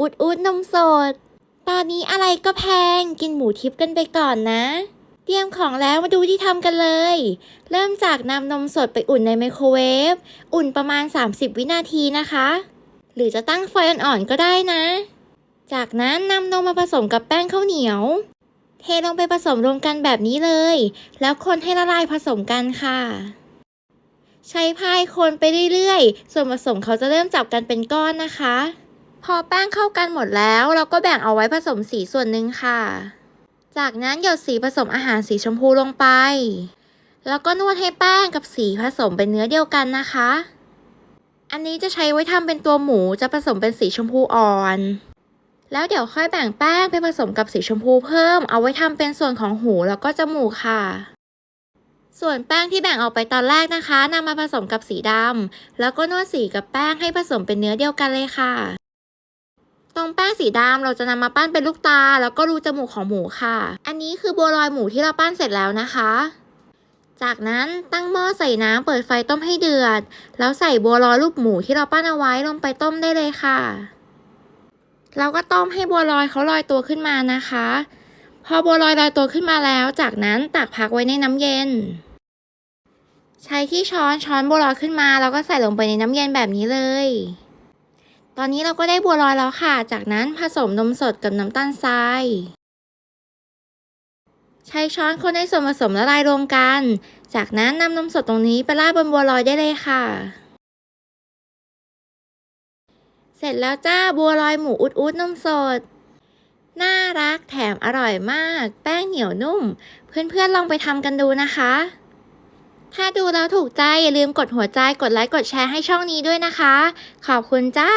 อุดอุดนมสด ตอนนี้อะไรก็แพงกินหมูทิพย์กันไปก่อนนะ เตรียมของแล้วมาดูที่ทำกันเลย เริ่มจากนำนมสดไปอุ่นในไมโครเวฟ อุ่นประมาณ 30 วินาทีนะคะ หรือจะตั้งไฟอ่อนๆก็ได้นะ จากนั้นนำนมมาผสมกับแป้งข้าวเหนียว เทลงไปผสมรวมกันแบบนี้เลย แล้วคนให้ละลายผสมกันค่ะใช้พายคนไปเรื่อยๆ ส่วนผสมเขาจะเริ่มจับกันเป็นก้อนนะคะ พอแป้งเข้ากันหมดแล้ว เราก็แบ่งเอาไว้ผสมสีส่วนหนึ่งค่ะ จากนั้นหยดสีผสมอาหารสีชมพูลงไป แล้วก็นวดให้แป้งกับสีผสมเป็นเนื้อเดียวกันนะคะ อันนี้จะใช้ไว้ทำเป็นตัวหมูจะผสมเป็นสีชมพูอ่อน แล้วเดี๋ยวค่อยแบ่งแป้งไปผสมกับสีชมพูเพิ่ม เอาไว้ทำเป็นส่วนของหูแล้วก็จมูกค่ะส่วนแป้งที่แบ่งออกไปตอนแรกนะคะนำมาผสมกับสีดำแล้วก็นวดสีกับแป้งให้ผสมเป็นเนื้อเดียวกันเลยค่ะ ตรงแป้งสีดำเราจะนำมาปั้นเป็นลูกตา แล้วก็รูจมูกของหมูค่ะ อันนี้คือบัวลอยหมูที่เราปั้นเสร็จแล้วนะคะ จากนั้นตั้งหม้อใส่น้ำเปิดไฟต้มให้เดือด แล้วใส่บัวลอยรูปหมูที่เราปั้นเอาไว้ลงไปต้มได้เลยค่ะ เราก็ต้มให้บัวลอยเขาลอยตัวขึ้นมานะคะ พอบัวลอยลอยตัวขึ้นมาแล้ว จากนั้นตักพักไว้ในน้ำเย็น ใช้ที่ช้อนช้อนบัวลอยขึ้นมา แล้วก็ใส่ลงไปในน้ำเย็นแบบนี้เลย ตอนนี้เราก็ได้บัวลอยแล้วค่ะ จากนั้นผสมนมสดกับน้ำตาลทราย ใช้ช้อนคนให้ส่วนผสมละลายรวมกัน จากนั้นนำนมสดตรงนี้ไปราดบนบัวลอยได้เลยค่ะ เสร็จแล้วจ้าบัวลอยหมูอุดอุดนมสด น่ารักแถมอร่อยมาก แป้งเหนียวนุ่ม เพื่อนๆลองไปทำกันดูนะคะ ถ้าดูแล้วถูกใจอย่าลืมกดหัวใจกดไลค์กดแชร์ให้ช่องนี้ด้วยนะคะ ขอบคุณจ้า